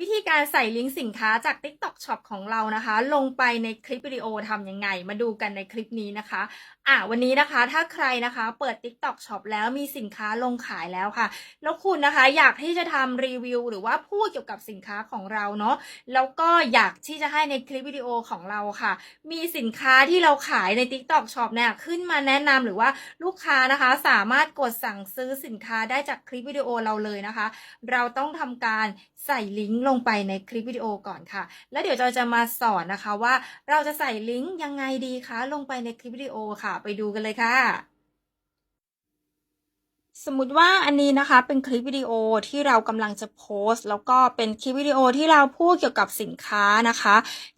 วิธีการใส่ลิงก์สินค้าจาก TikTok Shop ของเรานะคะ ลงไปในคลิปวิดีโอทำยังไง มาดูกันในคลิปนี้นะคะ อะวันนี้นะคะถ้าใครนะคะเปิด TikTok Shop แล้วมีสินค้าลงขายแล้วค่ะ แล้วคุณนะคะอยากที่จะทำรีวิว หรือว่าพูดเกี่ยวกับสินค้าของเราเนาะแล้วก็อยากที่จะให้ในคลิปวิดีโอของเราค่ะ มีสินค้าที่เราขายใน TikTok Shop เนี่ยขึ้นมาแนะนำหรือว่าลูกค้านะคะ สามารถกดสั่งซื้อสินค้าได้จากคลิปวิดีโอเราเลยนะคะ เราต้องทำการใส่ลิงก์ลงไปในคลิปวิดีโอก่อนค่ะ แล้วเดี๋ยวเราจะมาสอนนะคะว่าเราจะใส่ลิงก์ยังไงดีคะลงไปในคลิปวิดีโอค่ะ ไปดูกันเลยค่ะ สมมติว่าอันนี้นะคะเป็นคลิปวิดีโอที่เรากำลังจะโพสต์ แล้วก็เป็นคลิปวิดีโอที่เราพูดเกี่ยวกับสินค้านะคะ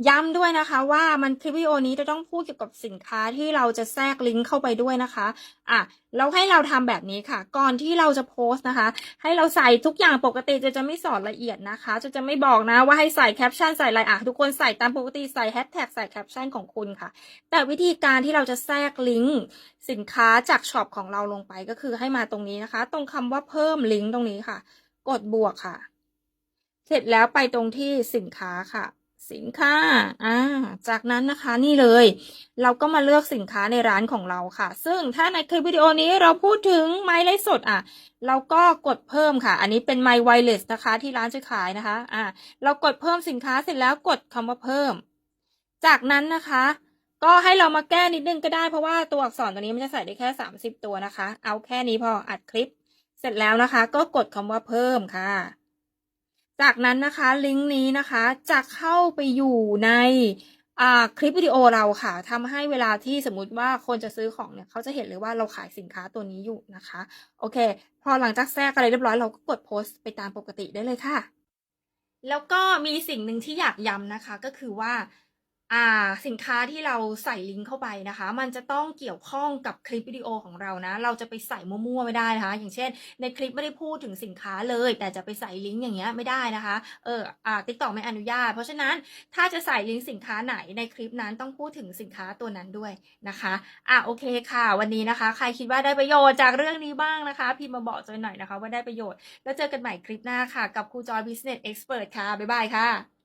ย้ำด้วยนะคะว่ามันคลิปวิดีโอนี้จะต้องพูดเกี่ยวกับสินค้าที่เราจะแทรกลิงก์เข้าไปด้วยนะคะอะแล้วให้เราทำแบบนี้ค่ะ ก่อนที่เราจะโพสต์นะคะ ให้เราใส่ทุกอย่างปกติจะจะไม่สอนละเอียดนะคะจะจะไม่บอกนะว่าให้ใส่แคปชั่นใส่อะไรอะทุกคนใส่ตามปกติใส่แฮชแท็กใส่แคปชั่นของคุณค่ะ แต่วิธีการที่เราจะแทรกลิงก์สินค้าจากช็อปของเราลงไปก็คือให้มาตรงนี้นะคะ ตรงคำว่าเพิ่มลิงก์ตรงนี้ค่ะ กดบวกค่ะ เสร็จแล้วไปตรงที่สินค้าค่ะ สินค้าอ่าจากนั้นนะคะนี่เลย เราก็มาเลือกสินค้าในร้านของเราค่ะ ซึ่งถ้าในคลิปวิดีโอนี้เราพูดถึงไม้ไลฟ์สดอะ เราก็กดเพิ่มค่ะ อันนี้เป็นไมค์ไวเลสนะคะ ที่ร้านจะขายนะคะ อ่า เรากดเพิ่มสินค้าเสร็จแล้วกดคำว่าเพิ่ม จากนั้นนะคะก็ให้เรามาแก้นิดนึงก็ได้เพราะว่าตัวอักษรตัวนี้มันจะใส่ได้แค่สามสิบตัวนะคะ เอาแค่นี้พออัดคลิป เสร็จแล้วนะคะ ก็กดคำว่าเพิ่มค่ะ จากนั้นนะคะลิงก์นี้นะคะจะเข้าไปอยู่ในคลิปวิดีโอเราค่ะทำให้เวลาที่สมมุติว่าคนจะซื้อของเนี่ยเขาจะเห็นเลยว่าเราขายสินค้าตัวนี้อยู่นะคะ โอเค พอหลังจากแทรกอะไรเรียบร้อยเราก็กดโพสต์ไปตามปกติได้เลยค่ะ แล้วก็มีสิ่งหนึ่งที่อยากย้ำนะคะก็คือว่า อ่าสินค้าที่เราใส่ลิงก์เข้าไปนะคะ มันจะต้องเกี่ยวข้องกับคลิปวิดีโอของเรานะ เราจะไปใส่มั่วๆไม่ได้นะคะ อย่างเช่น ในคลิปไม่ได้พูดถึงสินค้าเลย แต่จะไปใส่ลิงก์อย่างเงี้ยไม่ได้นะคะ เอออ่าติ๊กต็อกไม่อนุญาต เพราะฉะนั้นถ้าจะใส่ลิงก์สินค้าไหนในคลิปนั้นต้องพูดถึงสินค้าตัวนั้นด้วยนะคะอะโอเคค่ะ วันนี้นะคะ ใครคิดว่าได้ประโยชน์จากเรื่องนี้บ้างนะคะ พิมพ์มาบอกจอยหน่อยนะคะ ว่าได้ประโยชน์ แล้วเจอกันใหม่คลิปหน้าค่ะ กับครูจอย Business Expert ค่ะบ๊ายบายค่ะ